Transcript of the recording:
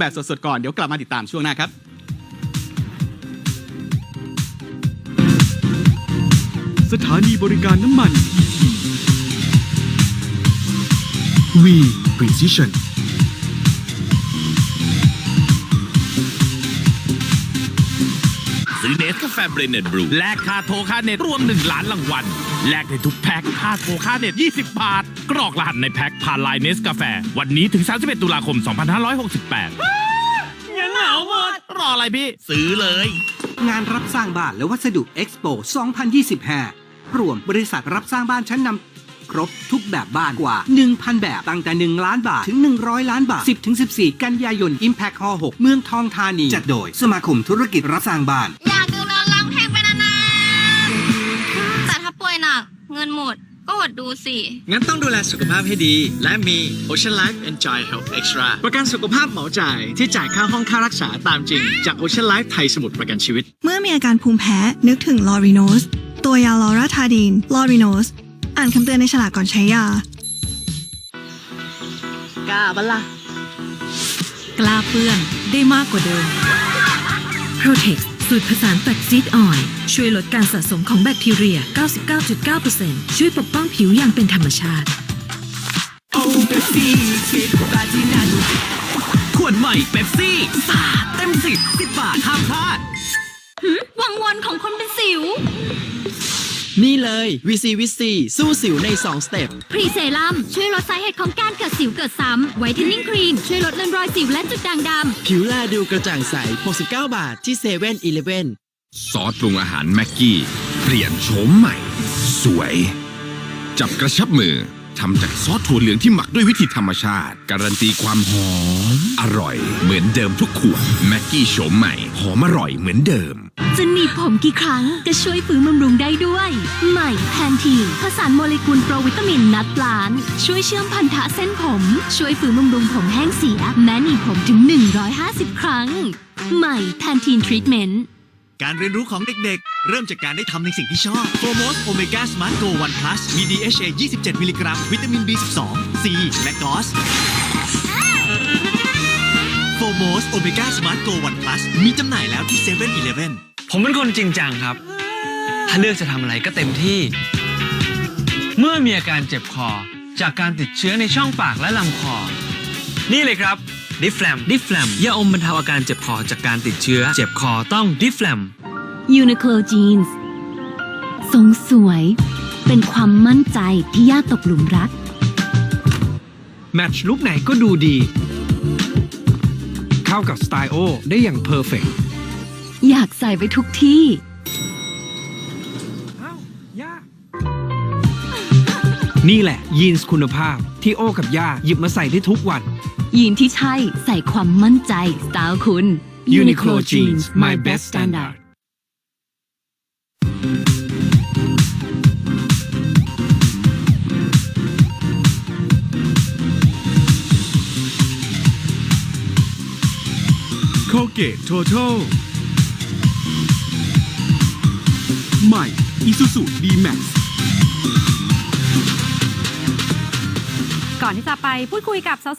แบบสดๆก่อนเดี๋ยวกลับมาติดตามช่วงหน้าครับสถานีบริการน้ำมัน We Precision ซื้อเนสกาแฟเบรนเนตบรูแลกค่าโทรค่าเน็ตรวม 1 ล้านรางวัลแลกในทุกแพ็คค่าโทรค่าเน็ต 20 บาท กรอกรหัสในแพ็คผ่านไลน์เนสกาแฟวันนี้ถึง 31 ตุลาคม 2568ยังเหงาหมดรออะไรพี่ ซื้อเลย งานรับสร้างบ้านและวัสดุเอ็กซ์โป2025 รวมบริษัทรับสร้างบ้านชั้นนำครบทุกแบบบ้านกว่า 1,000 แบบ ตั้งแต่ 1 ล้านบาท ถึง 100 ล้านบาท 10-14 กันยายน Impact Hall 6 เมืองทองธานี จัดโดย สมาคมธุรกิจรับสร้างบ้าน งินหมด ก็อดดูสิ งั้นต้องดูแลสุขภาพให้ดี และมี Ocean Life Enjoy Health Extra ประกันสุขภาพเหมาจ่ายที่จ่ายค่าห้องค่ารักษาตามจริง จาก Ocean Life ไทยสมุทรประกันชีวิต เมื่อมีอาการภูมิแพ้นึกถึงลอริโนส ตัวยาลอราทาดีนลอริโนส อ่านคำเตือนในฉลากก่อนใช้ยากล้าบัลล่ะ กล้าเปื้อนได้มากกว่าเดิม Protex สูตรผสานแฟกซีดออยล์ช่วยลดการสะสมของแบคทีเรีย 99.9%ช่วยปกป้องผิวอย่างเป็นธรรมชาติขวดใหม่เป๊ปซี่สาเต็มสิบสิบบาทห้ามพลาดวังวนของคนเป็นสิว นี่เลย VC VC สู้สิวใน 2 สเต็ป พรีเซรั่มช่วยลดสาเหตุของการเกิดสิวเกิดซ้ำไวท์เทนนิ่งครีม ช่วยลดเลือนรอยสิวและจุดด่างดำ ผิวแลดูกระจ่างใส 69 บาทที่7 e เ e ่ e อซอสปรุงอาหารแม็กกี้ เปลี่ยนโฉมใหม่ สวย จับกระชับมือทำจากซอสถั่วเหลืองที่หมักด้วยวิธีธรรมชาติ การันตีความหอม อร่อย เหมือนเดิมทุกขวดแม็กกี้โฉมใหม่ หอมอร่อยเหมือนเดิม จะหนีบผมกี่ครั้งก็ช่วยฟื้นบำรุงได้ด้วย ใหม่แพนทีนผสานโมเลกุลโปรวิตามินนัดล้าน ช่วยเชื่อมพันธะเส้นผม ช่วยฟื้นบำรุงผมแห้งเสีย แม้หนีบผมถึง 150 ครั้ง ใหม่แพนทีนทรีทเมนต์การเรียนรู้ของเด็กๆ เริ่มจากการได้ทำในสิ่งที่ชอบโฟโมสโอเมก้าสมาร์ทโกวันพลัสมี DHA 27 มิลลิกรัม วิตามิน B12 C และกอสโฟโมสโอเมก้าสมาร์ทโกวันพลัสมีจำหน่ายแล้วที่7 e เ e ่ e อ ผมเป็นคนจริงจังครับ ถ้าเลือกจะทำอะไรก็เต็มที่ เมื่อมีอาการเจ็บคอ จากการติดเชื้อในช่องปากและลำคอ นี่เลยครับดิฟแฟมดิฟแฟมยาอมบรรเทาอาการเจ็บคอจากการติดเชื้อ เจ็บคอต้องดิฟแฟม Uniqlo Jeans ทรงสวย เป็นความมั่นใจที่ยากตกหลุมรัก แมทช์ลุคไหนก็ดูดี เข้ากับสไตล์โอได้อย่างเพอร์เฟก อยากใส่ไปทุกที่นี่แหละ ยีนส์คุณภาพที่โอกับย่าหยิบมาใส่ได้ทุกวัน ยีนที่ใช่ใส่ความมั่นใจ สไตล์คุณ Uniqlo Jeans my best standard โคเกต Total ใหม่ Isuzu D-Max ก่อนที่จะไปพูดคุยกับสาว